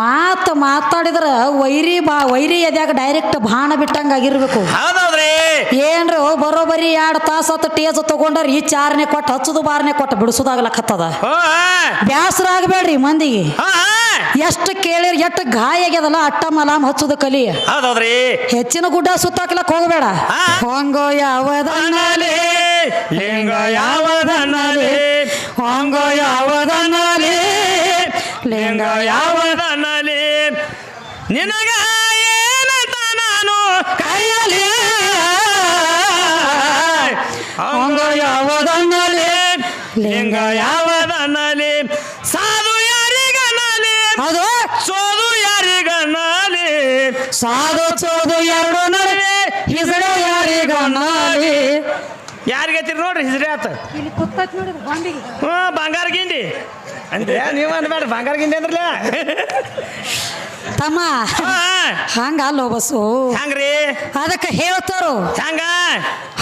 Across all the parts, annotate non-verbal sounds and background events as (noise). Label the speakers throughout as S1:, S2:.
S1: ಮಾತು ಮಾತಾಡಿದ್ರ ವೈರಿ ಬಾ ವೈರಿ ಎದ್ಯಾಗ ಡೈರೆಕ್ಟ್ ಬಾಣ ಬಿಟ್ಟಂಗ ಆಗಿರ್ಬೇಕು. ಏನ್ರಿ ಬರೋಬರಿ ಎರಡು ತಾಸು ಹತ್ತು ಟೇಜ್ ತಗೊಂಡ್ರ ಈ ಚಾರನೆ ಕೊಟ್ಟು ಹಚ್ಚದು ಬಾರನೆ ಕೊಟ್ಟು ಬಿಡಿಸೋದಾಗ್ಲಕತ್ತದ.
S2: ಹೋ
S1: ಬ್ಯಾಸರ ಆಗಬೇಡ್ರಿ ಮಂದಿಗೆ. ಎಷ್ಟು ಕೇಳಿರಿ ಎಷ್ಟು ಗಾಯ ಆಗ್ಯದಲ್ಲ ಅಟ್ಟ ಮಲಾಮ್ ಹಚ್ಚುದು ಕಲಿ. ಹೆಚ್ಚಿನ ಗುಡ್ಡ ಸುತ್ತಾಕ್ಲಕ್ ಹೋಗಬೇಡ. ಹೊಂಗೋ ಯಾವದನಲೆ
S2: ಲಿಂಗ ಯಾವದನ್ನಲಿ
S1: ಹೊಂಗೋ ಯಾವದನಲೆ
S2: ಲಿಂಗ ಯಾವದನ್ನಲಿ ನಿನಗ ಏನಂತ ನಾನು ಕೈಯಲ್ಲಿ
S1: ಹೊಂಗೋ ಯಾವದನ್ನಲಿ
S2: ಲಿಂಗ ಯಾವದನ್ನಲಿ? ಸಾಧು ಯಾರಿಗನಲಿ
S1: ಅದು?
S2: ಸೋದು ಯಾರಿಗನಲಿ
S1: ಸಾಧು ಚೋದು ಎರಡು ನಡುವೆ ಹಿಸಡೆ ಯಾರಿಗನ್ನಲಿ?
S2: ಯಾರಿಗೈತಿರಿ ನೋಡ್ರಿ ಹಿಸ್ರಿ ಆತ.
S1: ಇಲ್ಲಿ ಕುತ್ತೈತ್ ನೋಡಿದ್ರು ಬಾಂಬಿಗೆ.
S2: ಹ್ಞೂ ಬಂಗಾರ ಗಿಂಡಿ. ಅಂದ್ರೆ ನೀವು ಅನ್ಬೇಡ ಬಂಗಾರ ಗಿಂಡಿ ಅಂದ್ರಲ್ಲ
S1: ತಮ್ಮ ಹಂಗ ಅಲ್ಲೋ ಬಸ್ಸು.
S2: ಹಂಗ್ರಿ?
S1: ಅದಕ್ಕೆ ಹೇಳ್ತಾರು.
S2: ಹಂಗ?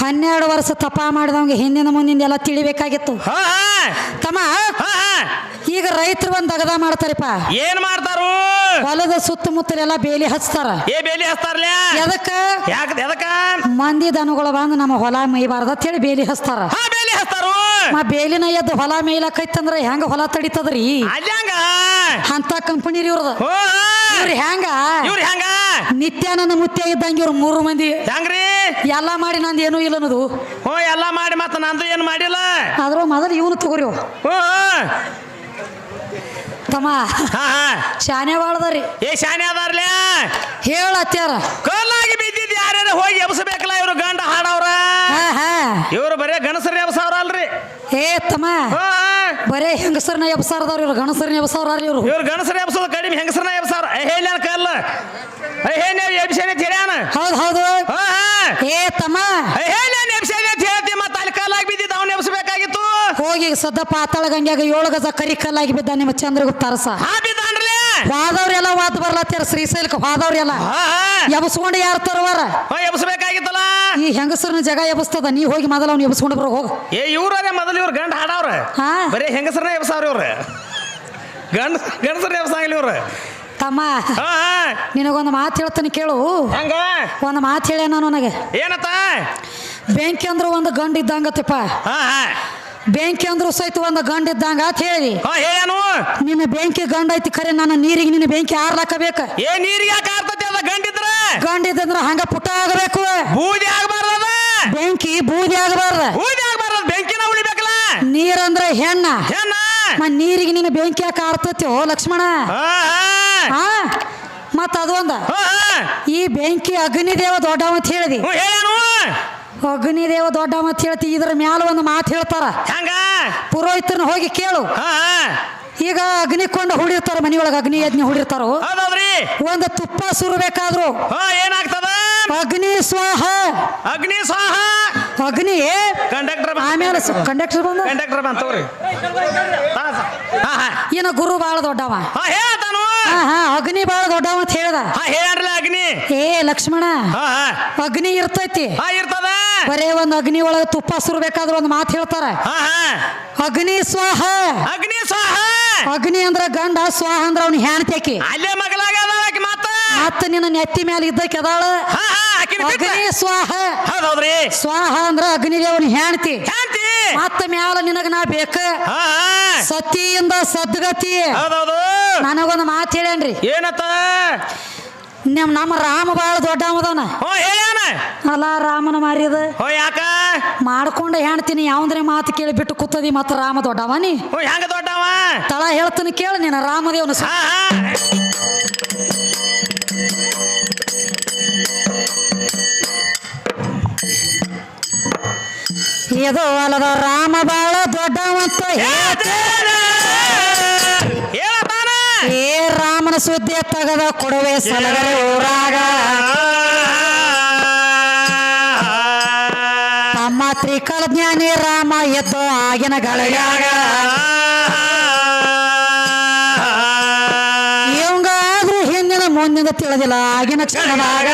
S1: ಹನ್ನೆರಡು ವರ್ಷ ತಪ ಮಾಡಿದವಂಗೆ ಹಿಂದಿನ ಮುಂದಿನ ಎಲ್ಲ ತಿಳಿಬೇಕಾಗಿತ್ತು. ತಮ್ಮ ಈಗ ರೈತರು ಒಂದ್ ದಗದ ಮಾಡ್ತಾರಪ್ಪ.
S2: ಏನ್ ಮಾಡ್ತಾರು?
S1: ಹೊಲದ ಸುತ್ತಮುತ್ತಲೆಲ್ಲ ಬೇಲಿ ಹಚ್ತಾರ.
S2: ಏ ಬೇಲಿ ಹಚ್ತಾರ್ಲ?
S1: ಎದಕ್ಕ?
S2: ಯಾಕ ಎದಕ್ಕ?
S1: ಮಂದಿ ದನಗಳು ಬಂದು ನಮ್ಮ ಹೊಲ ಮೇಯ್ಬಾರ್ದ ಅಂತೇಳಿ ಬೇಲಿ ಹಚ್ತಾರ
S2: ಹಾ ಬೇಲಿ ಹಚ್ತಾರು
S1: ಮಾ ಬೇಲಿನ ಎದ್ದು ಹೊಲ ಮೇಯ್ಲಕೈತಂದ್ರ ಹೆಂಗ ಹೊಲ ತಡಿತದ್ರಿ?
S2: ಅಲ್ಲಿ
S1: ಅಂತ ಕಂಪನಿ ರೀ ಇವ್ರದ.
S2: ಹೋ
S1: ಇವ್ರು ಹೆಂಗ?
S2: ಇವ್ರಿ ಹಂಗ?
S1: ನಿತ್ಯಾನಂದ ಮುತ್ಯ ಇದ್ದಂಗ ಇವ್ರು ಮೂರು ಮಂದಿ.
S2: ಹೆಂಗ್ರಿ?
S1: ಎಲ್ಲ ಮಾಡಿ ನಂದು ಏನು ಇಲ್ಲ ಅನ್ನೋದು.
S2: ಹೋ ಎಲ್ಲ ಮಾಡಿ ಮತ್ತ ನಂದು ಏನು ಮಾಡಿಲ್ಲ?
S1: ಆದ್ರೂ ಮೊದಲು ಇವನು ತಗೋರಿ. ತಮ್ಮ
S2: ಹಾ ಹಾ.
S1: ಶಾನೆ ಬಾಳ್ದಾರಿ.
S2: ಏ ಶಾನೆ ಅದಾರ್ಲ?
S1: ಹೇಳ ಅತ್ಯಾರ
S2: ಕಲ್ಲಾಗಿ ಬಿದ್ದಿದ್ದು ಯಾರ್ಯಾರು ಹೋಗಿ ಎಬ್ಸಬೇಕಲ್ಲ ಇವ್ರು ಗಂಡ ಹಾಡವ್ರ
S1: ಹಾ ಹಾ
S2: ಇವ್ರು ಬರೇ ಗಣಸರಿ ಎಬ್ಸವ್ರ ಅಲ್ರಿ
S1: ಏ ತಮ್ಮ ಬರೇ ಹೆಂಗಸರ್ನ ಎಬ್ಸಾರದವ್ರು ಇವ್ರು ಗಣಸರ್ನ ಎಬ್ಸಾರ ಇವರು.
S2: ಇವ್ರು ಗಣಸರ ಎಬ್ಸೋದು ಕಡಿಮೆ ಹೆಂಗಸರನ್ನ ಎಬ್ಸಾರ. ಹೇಳಿ ಕಲ್ಲ ಹೇ ನೀವು ಎಬ್ಸೇನೆ ತಿರ್ಯಾನ
S1: ಹೌದು ಹೌದು. ಏ ತಮ್ಮ.
S2: ಹೇಳಿ ಎಬ್ಸೇನೆ ಹೇಳ್ತಿ ಮತ್ತೆ ಅಲ್ಲಿ ಕಲ್ಲಾಗಿ ಬಿದ್ದಿದ್ದು ಅವ್ನು ಎಬ್ಸಬೇಕಾಗಿತ್ತು.
S1: ಹೋಗಿ ಸದ್ದ ಪಾತಾಳ ಗಂಗ್ಯಾಗ ಏಳು ಗಜ ಕರಿ ಕಲ್ಲಾಗಿ ಬಿದ್ದ ನಿಮ್ಮ ಚಂದ್ರಗುಪ್ತ ಅರಸ.
S2: ಹಾ ಬಿದ್ದಾನ್ರಲೇ
S1: ಹೋದವ್ರೆಲ್ಲ ಮಾತು ಬರ್ಲತ್ತಾರ ಶ್ರೀಶೈಲಕ್ಕೆ ಹೋದವ್ರೆಲ್ಲ ಎಬ್ಸ್ಕೊಂಡು ಯಾರು ತರುವಾರ?
S2: ಎಬ್ಸಬೇಕಾಗಿತ್ತಲ್ಲ.
S1: ಈ ಹೆಂಗಸರ್ನ ಜಗ ಎಬ್ಸ್ತದ ನೀ ಹೋಗಿ ಮೊದಲ ಅವ್ನು ಎಬ್ಸ್ಕೊಂಡು ಬರೋ ಹೋಗ.
S2: ಏ ಇವ್ರೇ ಮೊದಲು ಇವ್ರು ಗಂಡ ಹಾಡವ್ರ.
S1: ಹಾ.
S2: ಬರೀ ಹೆಂಗಸರನ್ನ ಎಬ್ಸಾವ್ರಿ ಇವ್ರ. ಗಂಡ ಗಂಡಸರನ್ನ ಎಬ್ಸಾಗಿಲ್ಲ ಇವ್ರ.
S1: ತಮ್ಮ ನಿನಗೊಂದು ಮಾತು ಹೇಳ್ತಾನೆ ಕೇಳು.
S2: ಹಂಗ?
S1: ಒಂದು ಮಾತು ಹೇಳ ನಾನು ನನಗೆ.
S2: ಏನತ್ತ?
S1: ಬೆಂಕಿ ಅಂದ್ರೆ ಒಂದು ಗಂಡ ಇದ್ದಂಗತ್ತಪ್ಪ. ಬೆಂಕಿ ಅಂದ್ರು ಸಹಿತ ಒಂದು ಗಂಡ ಇದ್ದಂಗ ಅಂತ ಹೇಳಿ.
S2: ಹೇಳನು
S1: ನಿನ್ನ ಬೆಂಕಿ ಗಂಡ ಐತಿ ಖರೆ ನನ್ನ ನೀರಿಗೆ ನಿನ್ನ ಬೆಂಕಿ ಆರ್ಲಾಕಬೇಕ.
S2: ಏ ನೀರಿಗೆ ಯಾಕೆ ಆರ್ತತಿ ಅದ ಗಂಡಿದ್ರ
S1: ಗಂಡ ಇದ್ದಂದ್ರ ಹಂಗ ಪುಟ್ಟ ಆಗಬೇಕು.
S2: ಬೂದಿ ಆಗಬಾರ್ದ
S1: ಬೆಂಕಿ ಬೂದಿ ಆಗಬಾರ್ದ.
S2: ಬೂದಿ ಆಗಬಾರ್ದ ಬೆಂಕಿನ ಉಳಿಬೇಕಲ್ಲ?
S1: ನೀರಂದ್ರ ಹೆಣ್ಣ.
S2: ಹೆಣ್ಣ?
S1: ಮ ನೀರಿಗೆ ನಿನ್ನ ಬೆಂಕಿ ಯಾಕೆ ಓ ಲಕ್ಷ್ಮಣ?
S2: ಹಾ
S1: ಮತ್ತ ಅದು ಒಂದ.
S2: ಹಾ ಹಾ.
S1: ಈ ಬೆಂಕಿ ಅಗ್ನಿದೇವ ದೊಡ್ಡವ ಅಂತ ಹೇಳಿದಿ.
S2: ಹೇಳನು
S1: ಅಗ್ನಿದೇವ ದೊಡ್ಡವ ಅಂತ ಹೇಳ್ತಿ ಇದ್ರ ಮ್ಯಾಲ ಒಂದು ಮಾತು ಹೇಳ್ತಾರ.
S2: ಹಂಗ?
S1: ಪುರೋಹಿತರನ್ನ ಹೋಗಿ ಕೇಳು. ಈಗ ಅಗ್ನಿ ಕೊಂಡು ಹುಡಿರ್ತಾರ ಮನಿಯೊಳಗ ಅಗ್ನಿ ಯಜ್ಞ ಹುಡಿರ್ತಾರ? ಒಂದು ತುಪ್ಪ ಸುರಬೇಕಾದ್ರು
S2: ಏನಾಗ್ತದ?
S1: ಅಗ್ನಿ ಸ್ವಾಹ.
S2: ಅಗ್ನಿ ಸ್ವಾಹ.
S1: ಅಗ್ನಿ?
S2: ಕಂಡಕ್ಟರ್
S1: ಆಮೇಲೆ ಕಂಡಕ್ಟರ್ ಬಂದ?
S2: ಕಂಡಕ್ಟರ್ ಬಂತವ್ರಿ
S1: ಏನ ಗುರು ಬಾಳ ದೊಡ್ಡವ. ಅಗ್ನಿ ಬಾಳ ದೊಡ್ಡವ ಅಂತ ಹೇಳ್ದ.
S2: ಅಗ್ನಿ.
S1: ಏ ಲಕ್ಷ್ಮಣ ಅಗ್ನಿ ಇರ್ತೈತಿ.
S2: ಇರ್ತದ.
S1: ಬರೇ ಒಂದು ಅಗ್ನಿ ಒಳಗೆ ತುಪ್ಪ ಸುರಬೇಕಾದ್ರೆ ಒಂದು ಮಾತು ಹೇಳ್ತಾರೆ. ಅಗ್ನಿ ಸ್ವಾಹ
S2: ಅಗ್ನಿ ಸ್ವಾಹ
S1: ಅಗ್ನಿ ಅಂದ್ರ ಗಂಡ ಸ್ವಾಹ ಅಂದ್ರ ಅವ್ನ ಹ್ಯಾಣ್ತೇಕಿ.
S2: ಅಲ್ಲೇ ಮತ್ತ
S1: ಮತ್ತ ನಿನ್ನ ನೆತ್ತಿ ಮೇಲೆ
S2: ಇದ್ದ ಕೆದಾಳ
S1: ಅಗ್ನಿ ಸ್ವಾಹ ಸ್ವಾಹ ಅಂದ್ರ ಅಗ್ನಿದೇವನ ಹೆಣ್ತಿ ಮತ್ತ ಮ್ಯಾಲ ನಿನಗ ನಾ ಬೇಕ. ಸತಿಯಿಂದ ಸದ್ಗತಿ. ನನಗೊಂದು ಮಾತು ಹೇಳೇನ್ರಿ
S2: ಏನತ್ತ?
S1: ನಮ್ ನಮ್ಮ ರಾಮ ಬಾಳ ದೊಡ್ಡ
S2: ಅಲ್ಲ ಹೇಳ್ಯಾನ
S1: ರಾಮನ ಮಾರಿದ
S2: ಹೋ ಯಾಕ?
S1: ಮಾಡ್ಕೊಂಡ ಹೆಣ್ತೀನಿ ಯಾವಂದ್ರೆ ಮಾತು ಕೇಳಿ ಬಿಟ್ಟು ಕೂತದಿ ಮತ್ತ ರಾಮ ದೊಡ್ಡವ ನೀ?
S2: ಹೋ ಹೆಂಗ ದೊಡ್ಡವ?
S1: ತಳ ಹೇಳ್ತೀನಿ ಕೇಳ ನೀನ ರಾಮದೇವನ ಸ-
S2: ಹಾ ಹಾ.
S1: ಇದು ಅಲ್ಲದ ರಾಮ ಬಾಳ ದೊಡ್ಡವಂತ ಹೇಳ್ತೇನ.
S2: ಹೇಳತಾನ
S1: ಏ ರಾಮನ ಸುದ್ದಿ ತಗದ ಕೊಡುವೆ ಸಲಗರೆ ಊರಾಗ. ಜ್ಞಾನಿ ರಾಮ ಎದ್ದು ಆಗಿನ ಗಳಿಗಾಗ ಇವಂಗಾದ್ರೂ ಹಿಂದಿನ ಮುಂದಿನ ತಿಳಿದಿಲ್ಲ ಆಗಿನ ಕ್ಷಣದಾಗ.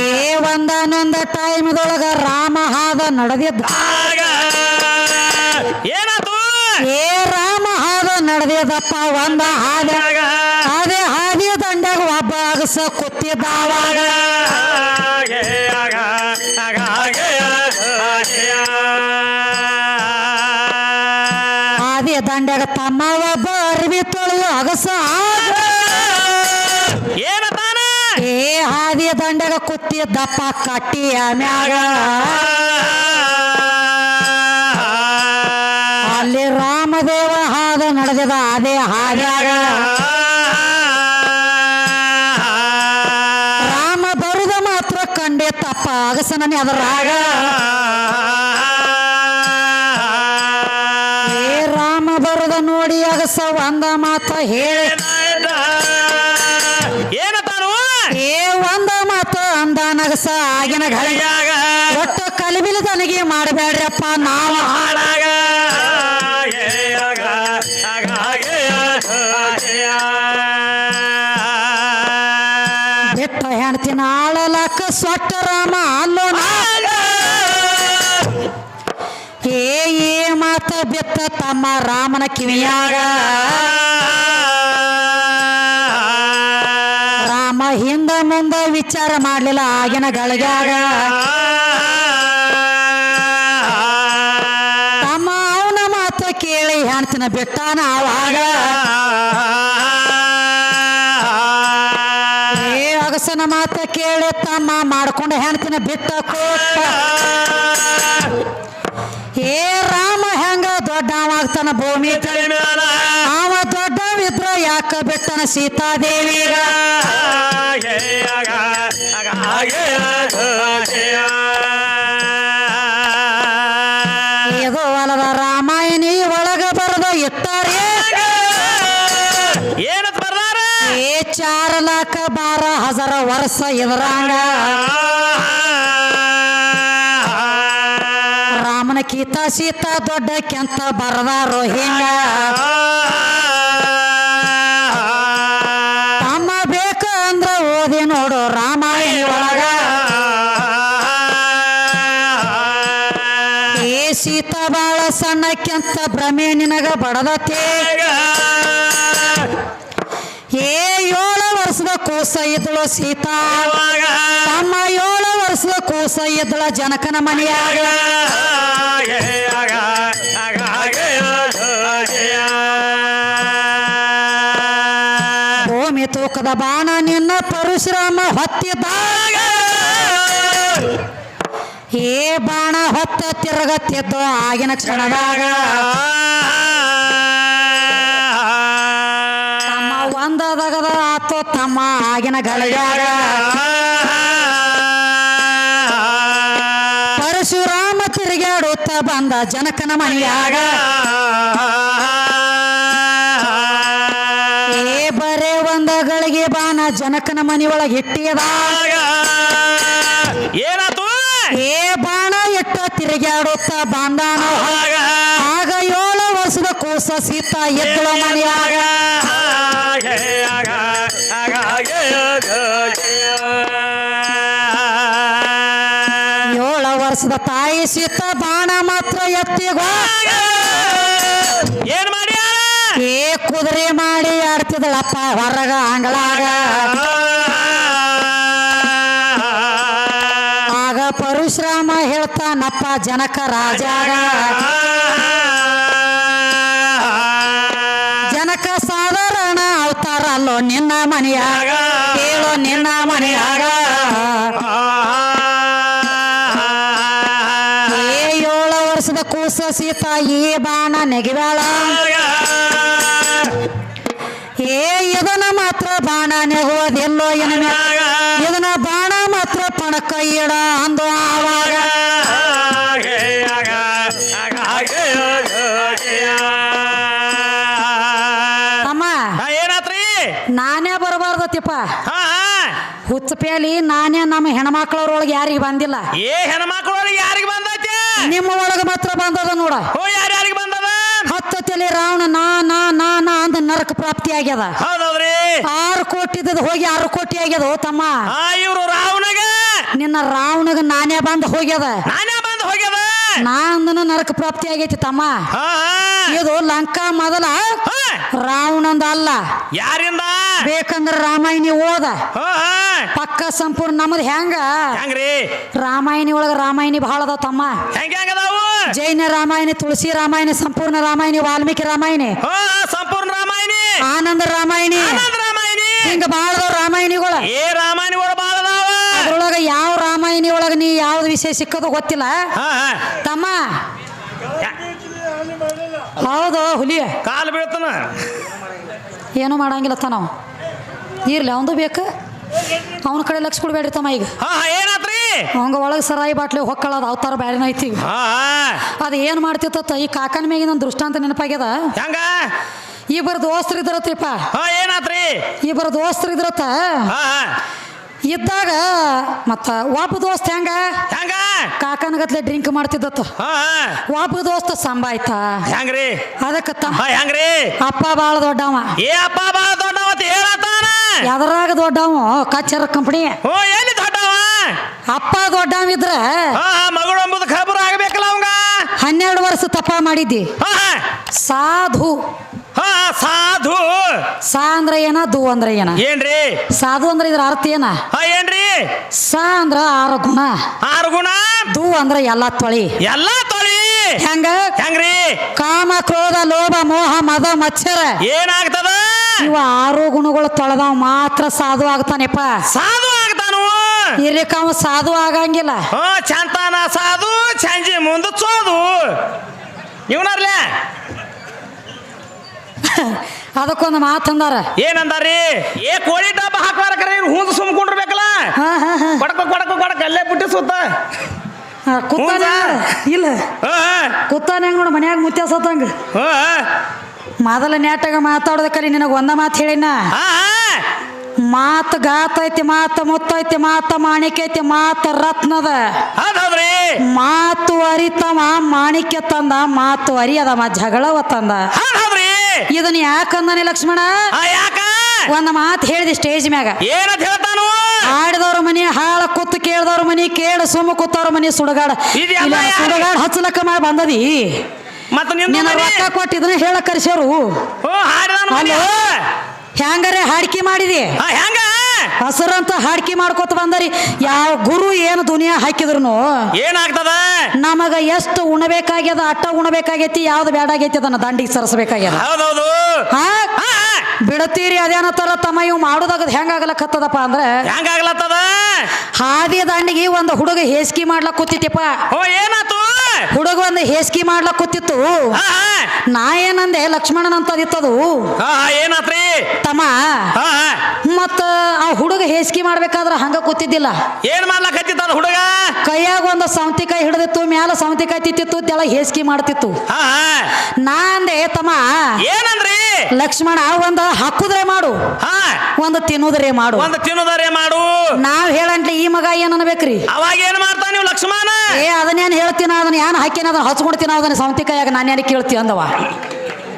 S1: ಏ ಒಂದಾನೊಂದ ಟೈಮ್ದೊಳಗ ರಾಮ ಹಾದ ನಡೆದಿದ್ದ. ಏ ರಾಮ ನಡೆದಿದಪ್ಪ ಒಂದ ಹಾದ್ಯಾಗ ಅದೇ ಹಾದಿಯ ದಂಡಾಗ ಒಬ್ಬ ಅಗಸ ಕೂತಿದ್ದಾವಾಗ ಹಾದಿ ತಮ್ಮವ ಅರ್ವಿ ತೊಳೆಯೋ ಅಗಸ
S2: ಏನತಾನ
S1: ಏ ಹಾದಿ ದಂಡ್ಯಾಗ ಕೂತಿದ್ದಪ್ಪ ಕಟ್ಟಿಯ ಮ್ಯಾಗ. ಅಲ್ಲಿ ರಾಮದೇವ ಹಾದ ನಡೆದಿದ ಅದೇ ಹಾದ್ಯಾಗ ರಾಮ ಬರುದ ಮಾತ್ರ ಕಂಡೆ ತಪ್ಪ ಅಗಸನ ಅದರಾಗ ಅಗಸ ಒಂದ ಮಾತ ಹೇಳಿ
S2: ಏನತಾನು
S1: ಏ ಒಂದ ಮಾತ ಅಂದ ನಗಸ ಆಗಿನ ಗಳಿಗೆ ಒಟ್ಟು ಕಲಿಬಿಲದನಿಗೆ ಮಾಡಬೇಡ್ರಪ್ಪ ನಾವ
S2: ಹಾಳಾಗ.
S1: ಬಿಟ್ಟ ಹೆಣ್ತಿನ ಆಳಲಕ್ಕ ಸೊಟ್ಟ ರಾಮನ ಕಿವಿಯಾಗ. ರಾಮ ಹಿಂದ ಮುಂದ ವಿಚಾರ ಮಾಡಲಿಲ್ಲ ಆಗಿನ ಗಳಿಗಾಗ. ತಮ್ಮ ಅವನ ಮಾತ ಕೇಳಿ ಹೆಣ್ತಿನ ಬಿಟ್ಟಾನ ಆವಾಗ. ಏ ಅಗಸನ ಮಾತ ಕೇಳಿ ತಮ್ಮ ಮಾಡ್ಕೊಂಡು ಹೆಣ್ತಿನ ಬಿಟ್ಟ ಕೋಟ ಏ ರಾಮ ದೊಡ್ಡವಾಗ್ತಾನ ಭೂಮಿ ಅವ ದೊಡ್ಡವಿದ್ರ ಯಾಕ ಬಿಟ್ಟನ ಸೀತಾದೇವಿಗ? ಇದು ಹೊಲದ ರಾಮಾಯಣಿ ಒಳಗ ಬರದ ಇಟ್ಟಾರೆ
S2: ಏನತ್ ಬರ್ದಾರ?
S1: ಏ ಚಾರ ಲಾಖ ಬಾರ ಹಜಾರ ವರ್ಷ ಇದ್ರಾಗ ಕೀತ ಸೀತಾ ದೊಡ್ಡ ಕೆಂತ ಬರದಾರೋ ಹಿಂಗ ತಮ್ಮ ಬೇಕ ಅಂದ್ರ ಓದಿ ನೋಡು ರಾಮಾಯಣ ಒಳಗ ಏ ಸೀತಾ ಬಾಳ ಸಣ್ಣಕ್ಕೆಂತ ಭ್ರಮೆ ನಿನಗ ಬಡದತೆ. ಏ ಏಳು ವರ್ಷದ ಕೂಸ ಇದ್ಳು ಸೀತಾ. ತಮ್ಮ ಏಳು ವರ್ಷದ ಕೂಸ ಎದ್ದಳ ಜನಕನ ಮನೆಯಾಗ ಭೂಮಿ ತೂಕದ ಬಾಣ ನಿನ್ನ ಪರಶುರಾಮ ಹೊತ್ತಿದ್ದಾಗ ಏ ಬಾಣ ಹೊತ್ತ ತಿರುಗತ್ತಿದ್ದು ಆಗಿನ ಕ್ಷಣದಾಗ ತಮ್ಮ ಒಂದದಗದ ಆತು ತಮ್ಮ ಆಗಿನ ಗಳಿಗಾಗ ತಿರುಗಾಡುತ್ತ ಬಂದ ಜನಕನ ಮನೆಯಾಗ. ಏ ಬರೇ ಒಂದ ಗಳಿಗೆ ಬಾಣ ಜನಕನ ಮನೆಯೊಳಗೆ ಇಟ್ಟಿದ
S2: ಏನಾತು?
S1: ಏ ಬಾಣ ಇಟ್ಟ ತಿರುಗಾಡುತ್ತ ಬಂದಾನ. ಆಗ. ಏಳು ವರ್ಷದ ಕೂಸ ಸೀತಾ ಎತ್ತಳ ಮನೆಯಾಗ. ವರ್ಷದ ತಾಯಿ ಸೀತ ಬಾಣ ಮಾತ್ರ ಎತ್ತಿಗ.
S2: ಏನ್ ಮಾಡಿ
S1: ಏ ಕುದುರೆ ಮಾಡಿ ಆಡ್ತಿದಳಪ್ಪ ಹೊರಗ ಅಂಗಳಾಗ. ಆಗ ಪರಶುರಾಮ ಹೇಳ್ತಾನಪ್ಪ ಜನಕ ರಾಜಾಗ. ಜನಕ ಸಾಧಾರಣ ಅವತಾರ ಅಲ್ಲೋ ನಿನ್ನ ಮನೆಯಾಗ. ಕೇಳೋ ನಿನ್ನ ಮನೆಯಾಗ. ಈ ಬಾಣ ನೆಗೆವಾಳ. ಏ ಇದನ್ನ ಮಾತ್ರ ಬಾಣ ನೆಗುವುದೆಲ್ಲೋ ಏನ ಇದನ್ನ ಬಾಣ ಮಾತ್ರ ಪಣ ಇಡ ಅಂದು ಆವಾಗ.
S2: ಏನಾತ್ರಿ
S1: ನಾನೇ
S2: ಬರಬಾರ್ದತ್ತಿಪ್ಪ
S1: ಹುಚ್ಚ ನಾನೇ ನಮ್ಮ ಹೆಣ್ಮಕ್ಳವ್ರೊಳಗೆ ಯಾರಿಗೆ ಬಂದಿಲ್ಲ.
S2: ಏ, ಹೆಣ್ಮಕ್ಳವ್ರಿಗೆ ಯಾರಿಗೆ ಬಂದೈತಿ
S1: ನಿಮ್ಮ ಒಳಗೆ ಮಾತ್ರ ಬಂದದ ನೋಡ.
S2: ಓ ಯಾರ್ಯಾರಿಗೆ ಬಂದದ?
S1: ಹತ್ತು ತಲೆ ರಾವಣ ನಾ ನಾ ನಾ ನಾ ಅಂದ ನರಕ ಪ್ರಾಪ್ತಿ ಆಗ್ಯದ.
S2: ಹೌದೌದ್ರಿ.
S1: ಆರು ಕೋಟಿ ಹೋಗಿ ಆರು ಕೋಟಿ ಆಗ್ಯದ ಓ ತಮ್ಮ.
S2: ಆ ಇವ್ರು ರಾವಣಗ?
S1: ನಿನ್ನ ರಾವಣಗ ನಾನೇ ಬಂದ ಹೋಗ್ಯದ.
S2: ನಾನೇ ಬಂದ್ ಹೋಗ್ಯದ?
S1: ನಾ ಅಂದನ ನರಕ ಪ್ರಾಪ್ತಿ ಆಗೈತಿ ತಮ್ಮ.
S2: ಹಾ ಹಾ.
S1: ಇದು ಲಂಕಾ ಮೊದಲ
S2: ಹಾ
S1: ರಾವಣಂದ ಅಲ್ಲ
S2: ಯಾರಿಂದ?
S1: ಬೇಕಂದ್ರ ರಾಮಾಯಣಿ ಓದ. ಪಕ್ಕ ಸಂಪೂರ್ಣ ನಮ್ದು ಹೆಂಗ?
S2: ಹೆಂಗ್ರಿ?
S1: ರಾಮಾಯಣಿ ಒಳಗ ರಾಮಾಯಣಿ ಬಹಳ ಅದಾವ ತಮ್ಮ.
S2: ಹೆಂಗ ಹೆಂಗದಾವು
S1: ಜೈನ ರಾಮಾಯಣ ತುಳಸಿ ರಾಮಾಯಣ ಸಂಪೂರ್ಣ ರಾಮಾಯಣಿ ವಾಲ್ಮೀಕಿ ರಾಮಾಯಣಿ.
S2: ಸಂಪೂರ್ಣ ರಾಮಾಯಣಿ.
S1: ಆನಂದ ರಾಮಾಯಣಿ. ಹಿಂಗ ಅದಾವ ರಾಮಾಯಣಿಗಳ.
S2: ಏ ರಾಮಾಯಣಿಗಳು ಬಾಳ
S1: ಅದ್ರೊಳಗ ಯಾವ ರಾಮಾಯಣಿ ಒಳಗ ನೀ ಯಾವ್ದು ವಿಷಯ ಸಿಕ್ಕದು ಗೊತ್ತಿಲ್ಲ. ತಮ್ಮ ಹೌದು ಹುಲಿ
S2: ಕಾಲು ಬೀಳ್ತಾನ?
S1: ಏನು ಮಾಡಂಗಿಲ್ಲ ನಾವು ಇರ್ಲಿ ಅವಂದು ಬೇಕು. ಅವನ ಕಡೆ ಲಕ್ಷ ಕೊಡ್ಬೇಡ್ರಿ ತಮ್ಮ ಈಗ.
S2: ಏನಾತ್ರಿ?
S1: ಅವಂಗ ಒಳಗೆ ಸರಾಯಿ ಬಾಟ್ಲಿ ಹೊಕ್ಕಳದ ಅವತಾರ ಬ್ಯಾಡಿನ ಐತಿ ಅದು ಏನು ಮಾಡ್ತಿತ್ತ ಈ ಕಾಕನ ಮ್ಯಾಗಿನ ಒಂದು ದೃಷ್ಟಾಂತ ನೆನಪಾಗ್ಯದ?
S2: ಹೆಂಗ?
S1: ಇಬ್ಬರು
S2: ದೋಸ್ತರಿದ್ರತ್ರಿಪ್ಪ. ಏನಾತ್ರಿ?
S1: ಇಬ್ಬರು
S2: ದೋಸ್ತರಿದ್ರತ್ತ?
S1: ಇದ್ದಾಗ ಮತ್ತ ಒಬ್ಬ ದೋಸ್ತ ಹೆಂಗ?
S2: ಹೆಂಗ?
S1: ಕಾಕನಗತ್ಲೆ ಡ್ರಿಂಕ್ ಮಾಡ್ತಿದ್ದಿತ್ತು. ಒಬ್ಬ ದೋಸ್ತ ಸಂಬಾಯ್ತ
S2: ಹೆಂಗ್ರಿ?
S1: ಅದಕ್ಕೆ ತಮ್ಮ
S2: ಹೆಂಗ್ರಿ?
S1: ಅಪ್ಪ ಬಾಳ ದೊಡ್ಡವ.
S2: ಏ ಅಪ್ಪ ಬಾಳ ಅಂತ ಹೇಳತ್ತಾನ?
S1: ಎದರಾಗ ದೊಡ್ಡವ? ಕಚ್ಚರ ಕಂಪನಿ
S2: ಓ ಎಲ್ಲಿ ದೊಡ್ಡವ?
S1: ಅಪ್ಪ ದೊಡ್ಡವ ಇದ್ರ
S2: ಮಗಳು ಎಂಬುದು ಖಬರ್ ಆಗ್ಬೇಕಲ್ಲ ಅವಂಗ?
S1: ಹನ್ನೆರಡು ವರ್ಷ ತಪ್ಪ ಮಾಡಿದ್ದಿ. ಸಾಧು.
S2: ಸಾಧು.
S1: ಸಾ ಅಂದ್ರ ಏನ ದು ಅಂದ್ರ ಏನ?
S2: ಏನ್ರಿ?
S1: ಸಾಧು ಅಂದ್ರ ಇದ್ರ ಅರ್ಥ ಏನ?
S2: ಹಾ ಏನ್ರಿ?
S1: ಸಾ ಅಂದ್ರ ಆರ ಗುಣ.
S2: ಆರು ಗುಣ?
S1: ದು ಅಂದ್ರ ಎಲ್ಲ ತೊಳಿ.
S2: ಎಲ್ಲಾ ತೊಳಿ.
S1: ಹೆಂಗ?
S2: ಹೆಂಗ್ರಿ?
S1: ಕಾಮ ಕ್ರೋಧ ಲೋಭ ಮೋಹ ಮದ ಮಚ್ಚರ.
S2: ಏನಾಗ್ತದ?
S1: ಇವ ಆರು ಗುಣಗಳು ತೊಳೆದಾವ ಮಾತ್ರ ಸಾಧು ಆಗ್ತಾನೆಪ್ಪ.
S2: ಸಾಧು ಆಗ್ತಾನು?
S1: ಇರ್ಲಿಕ್ಕ ಅವ ಸಾಧು ಆಗಂಗಿಲ್ಲ.
S2: ಹಾ ಚಂತಾನ ಸಾಧು ಚಂಜಿ ಮುಂದೆ ಚೋದು ಇವನರ್ಲೆ (laughs)
S1: ಅದಕ್ಕೊಂದು ಮಾತಂದಾರ
S2: ಏನಂದಾರಿ? ಏ ಕೋಳಿ ಡಬ್ಬ ಹಾಕ್ವಾರ ಕರೆ ಇವ್ರು ಹೂಂದು ಸುಮ್ಕೊಂಡಿರ್ಬೇಕಲ್ಲ
S1: ಹಾ ಹಾ ಹಾ.
S2: ಕೊಡಕ ಕೊಡಕ ಕೊಡಕ ಅಲ್ಲೇ ಬಿಟ್ಟು ಸುತ್ತ.
S1: ಕುತ್ತಾನ ಇಲ್ಲ. ಕುತ್ತಾನ ಹೆಂಗ್ ನೋಡ ಮನ್ಯಾಗ ಮುತ್ಯ ಸತ್ತಂಗ. ಮೊದಲ ನೆಟ್ಟಾಗ ಮಾತಾಡೋದ ಕಲಿ ನಿನಗೆ ಒಂದ ಮಾತು ಹೇಳಿನ? ಮಾತು ಗಾತ ಐತಿ ಮಾತು ಮುತ್ತೈತಿ ಮಾತು ಮಾಣಿಕ್ಯ ಐತಿ ಮಾತು ರತ್ನದ. ಮಾತು ಅರಿತವ ಮಾಣಿಕ್ಯ ತಂದ ಮಾತು ಅರಿಯದವ ಜಗಳವ ತಂದ. ಇದನ್ನ ಯಾಕಂದಾನೆ ಲಕ್ಷ್ಮಣ?
S2: ಯಾಕ?
S1: ಒಂದ್ ಮಾತು ಹೇಳಿದೆ ಸ್ಟೇಜ್ ಮ್ಯಾಗ.
S2: ಏನಂತ ಹೇಳ್ತಾನು?
S1: ಆಡಿದವ್ರ ಮನಿ ಹಾಳ ಕೂತು ಕೇಳಿದವ್ರ ಮನಿ ಕೇಳ ಸುಮ್ಮ ಕೂತವ್ರ ಮನಿ ಸುಡಗಾಡ. ಸುಡಗಾಡ ಹಚ್ಚಲಕ್ಕ ಮಾಡಿ ಬಂದದಿ.
S2: ಮತ್ತ
S1: ನಿನ್ನ
S2: ಮನೆ?
S1: ರೊಕ್ಕ ಕೊಟ್ಟು ಇದನ್ನ ಹೇಳ ಕರ್ಸ್ಯಾರು.
S2: ಓ
S1: ಹಾಡಿಕೆ ಮಾಡಿದಿ?
S2: ಹೆಂಗ
S1: ಹಸರಂತ ಹಾಡ್ಕಿ ಮಾಡ್ಕೊತ ಬಂದರಿ. ಯಾವ ಗುರು ಏನು ದುನಿಯಾ ಹಾಕಿದ್ರು
S2: ಏನಾಗ್ತದ?
S1: ನಮಗ ಎಷ್ಟು ಉಣಬೇಕಾಗ್ಯದ ಅಟ್ಟ ಉಣಬೇಕಾಗೈತಿ ಯಾವ್ದು ಬೇಡಾಗೈತಿ ಅದನ್ನ ದಂಡಿಗೆ ಸರಸಬೇಕಾಗ್ಯದ.
S2: ಹೌದೌದು.
S1: ಬಿಡತೀರಿ ಅದೇನ ತರ ತಮ್ಮ ಇವ್ ಮಾಡೋದಾಗದ್ ಹೆಂಗಾಗಲಕತ್ತದಪ್ಪ ಅಂದ್ರೆ
S2: ಹೆಂಗಾಗ್ಲತ್ತದ?
S1: ಹಾದಿ ದಂಡಿಗೆ ಒಂದು ಹುಡುಗ ಹೇಸ್ಕಿ ಮಾಡ್ಲಕ್ ಕೂತಿತ್ತಪ್ಪ
S2: ಓ ಏನಾತು?
S1: ಹುಡುಗ ಒಂದು ಹೇಸ್ಕಿ ಮಾಡ್ಲಕ್ ಕೂತಿತ್ತು. ನಾ ಏನಂದೆ ಲಕ್ಷ್ಮಣನ್ ಅಂತದಿತ್ತದು
S2: ಏನಾತ್ರಿ?
S1: ತಮ್ಮ ಮತ್ತ ಆ ಹುಡುಗ ಹೇಸಿಗೆ ಮಾಡ್ಬೇಕಾದ್ರ ಹಂಗ ಕೂತಿದ್ದಿಲ್ಲ.
S2: ಏನ್ ಮಾಡ್ಲಕ್ ಹತ್ತಿತ್ತ ಹುಡುಗ?
S1: ಕೈಯಾಗ ಒಂದು ಸೌಂತಿಕಾಯಿ ಹಿಡಿದಿತ್ತು ಮ್ಯಾಲ ಸೌಂತಿಕಾಯಿ ತಿತ್ತಿತ್ತು ತೆಳ ಹೇಸ್ಕಿ ಮಾಡ್ತಿತ್ತು. ನಾ ಅಂದೆ ತಮ್ಮ
S2: ಏನಂದ್ರಿ?
S1: ಲಕ್ಷ್ಮಣ ಒಂದ ಹಾಕುದ್ರೆ ಮಾಡು. ಒಂದು ತಿನ್ನುದ್ರೆ ಮಾಡು.
S2: ಒಂದು ತಿನ್ನುದ್ರೆ ಮಾಡು.
S1: ನಾವ್ ಹೇಳಂತ ಈ ಮಗ ಏನ್ ಅನ್ಬೇಕ್ರಿ?
S2: ಅವಾಗ ಏನ್ ಮಾಡ್ತಾನ ನೀವು ಲಕ್ಷ್ಮಣ?
S1: ಏ ಅದನ್ನೇನ್ ಹೇಳ್ತೀನ ಅದನ್ನ ಏನ್ ಹಾಕಿನ ಅದನ್ನ ಹಚ್ಕೊಡ್ತೀನ ಅದನ್ನ ನಾನು ನಾನೇನು ಕೇಳ್ತಿ ಅಂದವ?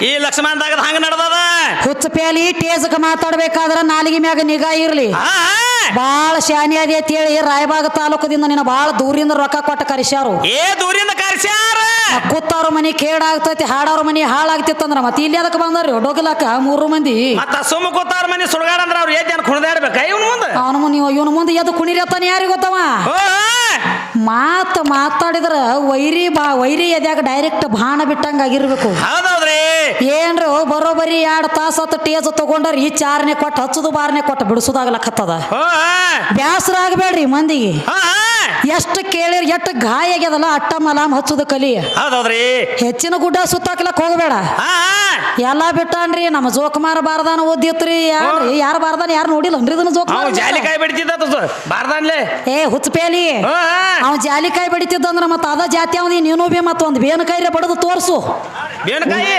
S2: ಈ ಲಕ್ಷ್ಮಣದಾಗ ಹಂಗ ನಡ್ದದ?
S1: ಹುಚ್ಚ ಪೇಲಿ ಟೇಜಕ್ ಮಾತಾಡ್ಬೇಕಾದ್ರ ನಾಲಿಗೆ ಮ್ಯಾಗ ನಿಗಾ ಇರ್ಲಿ. ಬಾಳ ಶಾನಿ ಅದಿ ಅಂತ ಹೇಳಿ ರಾಯಬಾಗ ತಾಲೂಕದಿಂದ ನಿನ್ನ ಬಾಳ ದೂರಿಂದ ರೊಕ್ಕ ಕೊಟ್ಟ ಕರೆಸ್ಯಾರು.
S2: ಏ ದೂರಿಂದ ಕರ್ಸ್ಯಾರ?
S1: ಕೂತಾರ ಮನಿ ಕೇಡಾಗ್ತೈತಿ ಹಾಡೋರ್ ಮನಿ ಹಾಳಾಗ್ತಿತ್ತಂದ್ರ ಮತ್ತೆ ಇಲ್ಲಿ ಅದಕ್ಕೆ ಬಂದ್ರಿ ಡೊಗಲಕ್ಕ ಮೂರು ಮಂದಿ.
S2: ಮತ್ತ ಸುಮ್ಮ ಕೂತಾರ ಮನಿ ಸುಡ್ಗಾಡ ಅಂದ್ರ ಅವ್ರು ಏನ್ ಕುಣಿದಾಡ್ಬೇಕ? ಇವನ್ ಮುಂದೆ?
S1: ಅವನ ನೀವು ಇವನ ಮುಂದೆ ಎದ್ದು ಕುಣಿರತ್ತಾನ ಯಾರಿಗೆ ಗೊತ್ತವ? ಮಾತ್ ಮಾತಾಡಿದ್ರ ವೈರಿ ಬಾ ವೈರಿ ಎದ್ಯಾಗ ಡೈರೆಕ್ಟ್ ಬಾಣ ಬಿಟ್ಟಂಗ ಆಗಿರ್ಬೇಕು. ಏನ್ರಿ ಬರೋಬರಿ ಎರಡ್ ತಾಸು ಹತ್ತು ಟೇಜ್ ತಗೊಂಡ್ರ ಈ ಚಾರನೆ ಕೊಟ್ಟು ಹಚ್ಚುದು ಬಾರನೆ ಕೊಟ್ಟು ಬಿಡಿಸೋದಾಗ್ಲಕತ್ತದ.
S2: ಓ,
S1: ಬ್ಯಾಸರ ಆಗ್ಬೇಡ್ರಿ ಮಂದಿಗೆ. ಎಷ್ಟು ಕೇಳಿರಿ ಎಷ್ಟು ಗಾಯ ಆಗ್ಯದಲ್ಲ ಅಟ್ಟ ಮಲಾಮ್ ಹಚ್ಚುದ ಕಲಿ.
S2: ಹೌದ್ರಿ
S1: ಹೆಚ್ಚಿನ ಗುಡ್ಡ ಸುತ್ತಾಕ್ಲಕ್ ಹೋಗಬೇಡ. ಎಲ್ಲಾ ಬಿಟ್ಟಾನ್ರಿ ನಮ್ಮ ಜೋಕುಮಾರ ಬಾರದಾನ ಓದಿತ್ರಿ ಯಾರ್ರಿ? ಯಾರು ಬಾರದಾನ ಯಾರು ನೋಡಿಲ್ಲನ್ರಿ ಇದನ್ನ ಜೋಕುಮಾರ
S2: ಜಾಲಿಕಾಯಿ ಬಿಡ್ತಿದ್ದ ಬಾರ್ದಾನ್ಲೆ?
S1: ಏ ಹುಚ್ಚಪೇಲಿ. ಅವ್ ಜಾಲಿಕಾಯಿ ಬಡಿತಿದ್ದಂದ್ರ ಮತ್ತ ಅದ ಜಾತಿ ಅವನಿ ನೀನು ಬಿ ಮತ್ತ ಒಂದ್ ಬೇನಕಾಯಿರೆ ಬಡದು ತೋರ್ಸು. ಬೇನಕಾಯಿ?